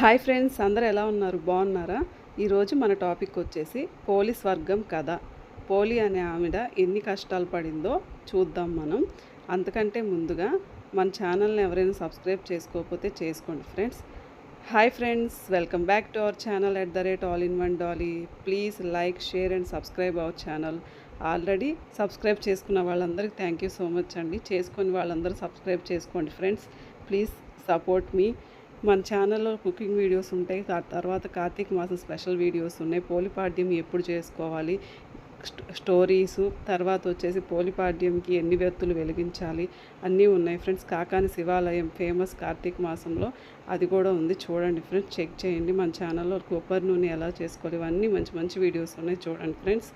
Hi friends అందరు ఎలా ఉన్నారు? బాగున్నారా? ఈరోజు మన టాపిక్ వచ్చేసి పోలీస్ వర్గం కథ. పోలి అనే ఆవిడ ఎన్ని కష్టాలు పడిందో చూద్దాం మనం. అంతకంటే ముందుగా మన ఛానల్ని ఎవరైనా సబ్స్క్రైబ్ చేసుకోకపోతే చేసుకోండి friends. Hi friends welcome back to our channel at the rate all in one Dolly. Please like share and subscribe our channel. Already subscribe చేసుకున్న వాళ్ళందరికీ థ్యాంక్ యూ సో మచ్ అండి. చేసుకుని వాళ్ళందరూ సబ్స్క్రైబ్ చేసుకోండి ఫ్రెండ్స్. ప్లీజ్ సపోర్ట్ మీ. మన ఛానల్లో cooking videos ఉంటాయి. తర్వాత కార్తీక మాసం స్పెషల్ వీడియోస్ ఉన్నాయి. పోలిపాడ్యం ఎప్పుడు చేసుకోవాలి? స్టోరీస్ తర్వాత వచ్చేసి పోలిపాడ్యంకి ఎన్ని వ్యక్తులు వెలిగించాలి? అన్నీ ఉన్నాయి ఫ్రెండ్స్. కాకాని శివాలయం ఫేమస్ కార్తీక మాసంలో. అది కూడా ఉంది. చూడండి ఫ్రెండ్స్. చెక్ చేయండి. మన ఛానల్లో కొబ్బరి నూనె ఎలా చేసుకోవాలి? ఇవన్నీ మంచి మంచి వీడియోస్ ఉన్నాయి. చూడండి ఫ్రెండ్స్.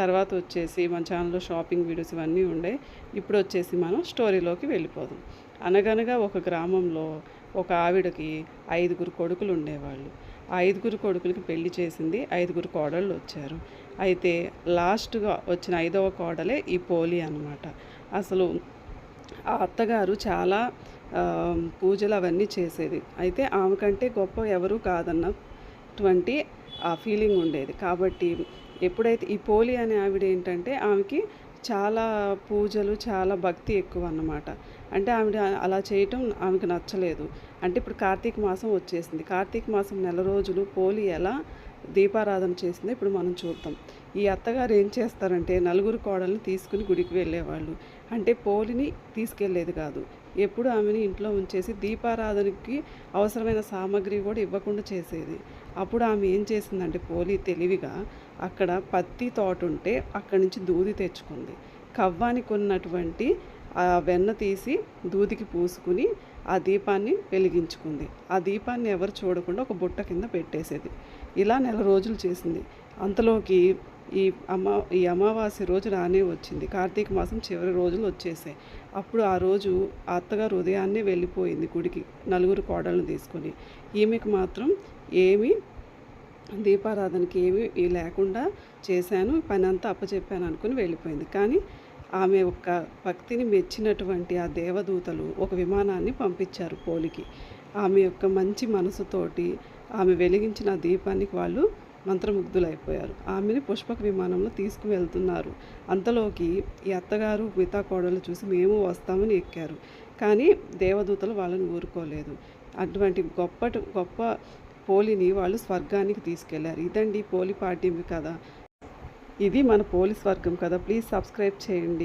తర్వాత వచ్చేసి మన ఛానల్లో షాపింగ్ వీడియోస్ ఇవన్నీ ఉండే. ఇప్పుడు వచ్చేసి మనం స్టోరీలోకి వెళ్ళిపోదాం. అనగనగా ఒక గ్రామంలో ఒక ఆవిడకి ఐదుగురు కొడుకులు ఉండేవాళ్ళు. ఆ ఐదుగురు కొడుకులకి పెళ్ళి చేసింది ఐదుగురు కోడళ్ళు వచ్చారు. అయితే లాస్ట్గా వచ్చిన ఐదవ కోడలే ఈ పోలి అన్నమాట. అసలు ఆ అత్తగారు చాలా పూజలు అవన్నీ చేసేది. అయితే ఆమె కంటే గొప్ప ఎవరు కాదన్నటువంటి ఆ ఫీలింగ్ ఉండేది. కాబట్టి ఎప్పుడైతే ఈ పోలి అనే ఆవిడ ఏంటంటే ఆమెకి చాలా పూజలు చాలా భక్తి ఎక్కువ అన్నమాట అంటే ఆవిడ అలా చేయటం ఆమెకు నచ్చలేదు. అంటే ఇప్పుడు కార్తీక మాసం వచ్చేసింది. కార్తీక మాసం నెల రోజులు పోలి ఎలా దీపారాధన చేసిందో ఇప్పుడు మనం చూద్దాం. ఈ అత్తగారు ఏం చేస్తారంటే నలుగురు కోడల్ని తీసుకుని గుడికి వెళ్ళేవాళ్ళు. అంటే పోలిని తీసుకెళ్ళేది కాదు. ఎప్పుడు ఆమెని ఇంట్లో ఉంచేసి దీపారాధనకి అవసరమైన సామాగ్రి కూడా ఇవ్వకుండా చేసేది. అప్పుడు ఆమె ఏం చేసిందంటే పోలి తెలివిగా అక్కడ పత్తి తోట ఉంటే అక్కడి నుంచి దూది తెచ్చుకుంది. కవ్వానికి ఉన్నటువంటి ఆ వెన్న తీసి దూదికి పూసుకుని ఆ దీపాన్ని వెలిగించుకుంది. ఆ దీపాన్ని ఎవరు చూడకుండా ఒక బుట్ట కింద పెట్టేసేది. ఇలా నెల రోజులు చేసింది. అంతలోకి ఈ అమా ఈ అమావాస్య రోజు రానే వచ్చింది. కార్తీక మాసం చివరి రోజులు వచ్చేసాయి. అప్పుడు ఆ రోజు అత్తగారు ఉదయాన్నే వెళ్ళిపోయింది గుడికి నలుగురు కోడలను తీసుకొని. ఈమెకు మాత్రం ఏమి దీపారాధనకి ఏమి లేకుండా చేశాను. పని అంతా అప్పచెప్పాను అనుకుని వెళ్ళిపోయింది. కానీ ఆమె యొక్క భక్తిని మెచ్చినటువంటి ఆ దేవదూతలు ఒక విమానాన్ని పంపించారు పోలికి. ఆమె యొక్క మంచి మనసుతోటి ఆమె వెలిగించిన దీపానికి వాళ్ళు మంత్రముగ్ధులైపోయారు. ఆమెని పుష్పక విమానంలో తీసుకువెళ్తున్నారు. అంతలోకి ఈ అత్తగారు మిగతా కోడలు చూసి మేము వస్తామని ఎక్కారు. కానీ దేవదూతలు వాళ్ళని ఊరుకోలేదు. అటువంటి గొప్ప గొప్ప పోలిని వాళ్ళు స్వర్గానికి తీసుకెళ్ళారు. ఇదండి పోలి పాడ్యం కదా ఇది మన పోలీస్ వర్గం కదా. ప్లీజ్ సబ్స్క్రైబ్ చేయండి.